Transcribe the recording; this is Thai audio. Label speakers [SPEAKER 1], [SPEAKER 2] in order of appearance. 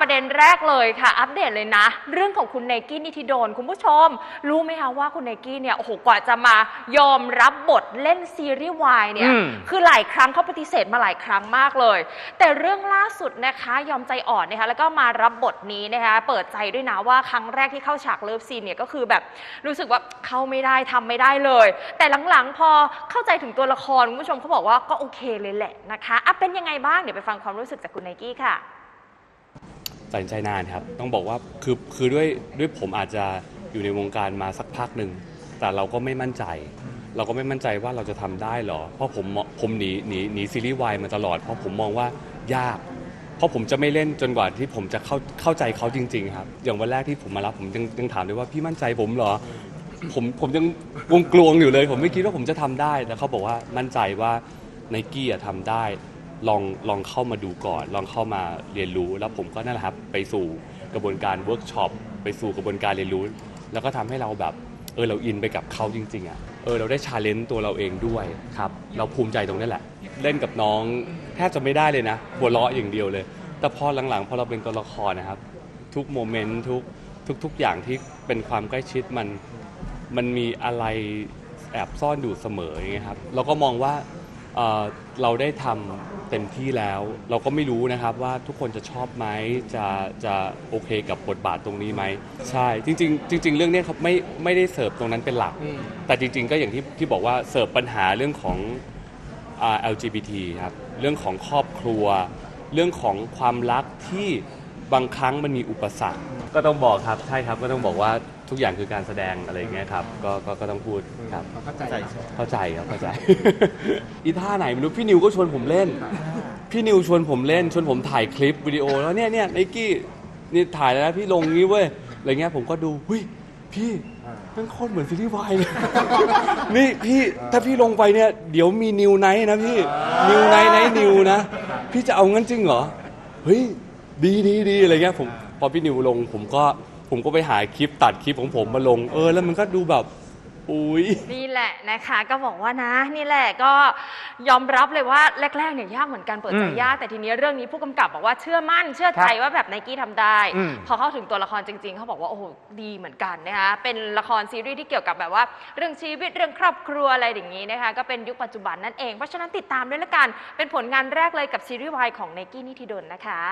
[SPEAKER 1] ประเด็นแรกเลยค่ะ อัปเดตเลยนะ เรื่องของคุณไนกี้นิธิโดน คุณผู้ชม รู้ไหมคะว่าคุณไนกี้เนี่ยโอ้โหกว่าจะมายอมรับบทเล่นซีรีส์วายเนี่ย
[SPEAKER 2] อืม
[SPEAKER 1] คือหลายครั้งเขาปฏิเสธมาหลายครั้งมากเลย แต่เรื่องล่าสุดนะคะยอมใจอ่อนนะคะแล้วก็มารับบทนี้นะคะเปิดใจด้วยนะว่าครั้งแรกที่เข้าฉากเลิฟซีนเนี่ยก็คือแบบรู้สึกว่าเข้าไม่ได้ทำไม่ได้เลย แต่หลังๆพอเข้าใจถึงตัวละครคุณผู้ชมเขาบอกว่าก็โอเคเลยแหละนะคะอะเป็นยังไงบ้างเดี๋ยวไปฟังความรู้สึกจากคุณไนกี้ค่ะ
[SPEAKER 2] ตัดสินใจนานครับ ต้องบอกว่าคือคือด้วยด้วยผมอาจจะอยู่ในวงการมาสักพักหนึ่ง แต่เราก็ไม่มั่นใจ เราก็ไม่มั่นใจว่าเราจะทำได้หรอ เพราะผมผมหนีหนีหนีซีรีส์วายมาตลอด เพราะผมมองว่ายาก เพราะผมจะไม่เล่นจนกว่าที่ผมจะเข้าเข้าใจเขาจริง ๆ ครับ อย่างวันแรกที่ผมมารับผมยังยังถามเลยว่าพี่มั่นใจผมเหรอ ผมผมยังวงกลวงอยู่เลย ผมไม่คิดว่าผมจะทำได้แต่เขาบอกว่ามั่นใจว่าไนกี้อะทำได้ ลองลองเข้ามาดูก่อน ลองเข้ามาเรียนรู้ แล้วผมก็นั่นแหละครับไปสู่กระบวนการเวิร์กช็อปไปสู่กระบวนการเรียนรู้ แล้วก็ทำให้เราแบบเออเราอินไปกับเขาจริง ๆอะเออเราได้ชาเลนจ์ตัวเราเองด้วยครับเราภูมิใจตรงนี้แหละ เล่นกับน้องแทบจะไม่ได้เลยนะหัวเราะอย่างเดียวเลย แต่พอหลังๆพอเราเป็นตัวละครนะครับ ทุกโมเมนต์ทุกทุกทุกอย่างที่เป็นความใกล้ชิดมันมันมีอะไรแอบซ่อนอยู่เสมออย่างเงี้ยครับเราก็มองว่า เอ่อเราได้ทำเต็มที่แล้ว เราก็ไม่รู้นะครับว่าทุกคนจะชอบไหมจะจะโอเคกับบทบาทตรงนี้ไหมใช่จริง ๆ จริง ๆ เรื่องเนี้ยครับไม่ไม่ได้เสิร์ฟตรงนั้นเป็นหลัก แต่จริง ๆ ก็อย่างที่ที่บอกว่าเสิร์ฟปัญหาเรื่องของอ่า LGBT ครับ เรื่องของครอบครัว เรื่องของความรักที่บางครั้งมันมีอุปสรรค ก็ต้องบอกครับใช่ครับก็ต้องบอกว่า ทุกอย่างคือการแสดงอะไรอย่างเงี้ยครับก็ก็ก็ต้องพูดครับ
[SPEAKER 3] เข้าใจ
[SPEAKER 2] เข้าใจครับเข้าใจ อีท่าไหนไม่รู้พี่นิวก็ชวนผมเล่น พี่นิวชวนผมเล่นชวนผมถ่ายคลิปวิดีโอแล้วเนี่ยเนี่ยไนกี้นี่ถ่ายแล้วนะพี่ลงงี้เว้ยอะไรเงี้ยผมก็ดูหุ้ยพี่มันโคตรเหมือนซีรีส์วายเลย นี่พี่ถ้าพี่ลงไปเนี่ย เดี๋ยวมีนิวไนท์นะพี่นิวไนท์ไนท์นิวนะ พี่จะเอางั้นจริงเหรอ เฮ้ยดีดีดีอะไรเงี้ยผมพอพี่นิวลงผมก็ ผมก็ไปหาคลิปตัดคลิปของผมมาลง เออ แล้วมันก็ดูแบบอุ้ย
[SPEAKER 1] นี่แหละนะคะก็บอกว่านะ นี่แหละก็ยอมรับเลยว่าแรกๆเนี่ยยากเหมือนกันเปิดใจ
[SPEAKER 3] อืม
[SPEAKER 1] ยากแต่ทีนี้เรื่องนี้ผู้กำกับบอกว่าเชื่อมั่น เชื่อใจ
[SPEAKER 3] ครับ
[SPEAKER 1] ว่าแบบไนกี้ทำได้
[SPEAKER 3] อืม
[SPEAKER 1] พอเข้าถึงตัวละครจริง ๆเขาบอกว่าโอ้โหดีเหมือนกันนะคะเป็นละครซีรีส์ที่เกี่ยวกับแบบว่า เรื่องชีวิตเรื่องครอบครัวอะไรอย่างนี้นะคะก็เป็นยุคปัจจุบันนั่นเองเพราะฉะนั้นติดตามด้วยละกันเป็นผลงานแรกเลยกับซีรีส์วายของไนกี้นิธิดลนะคะ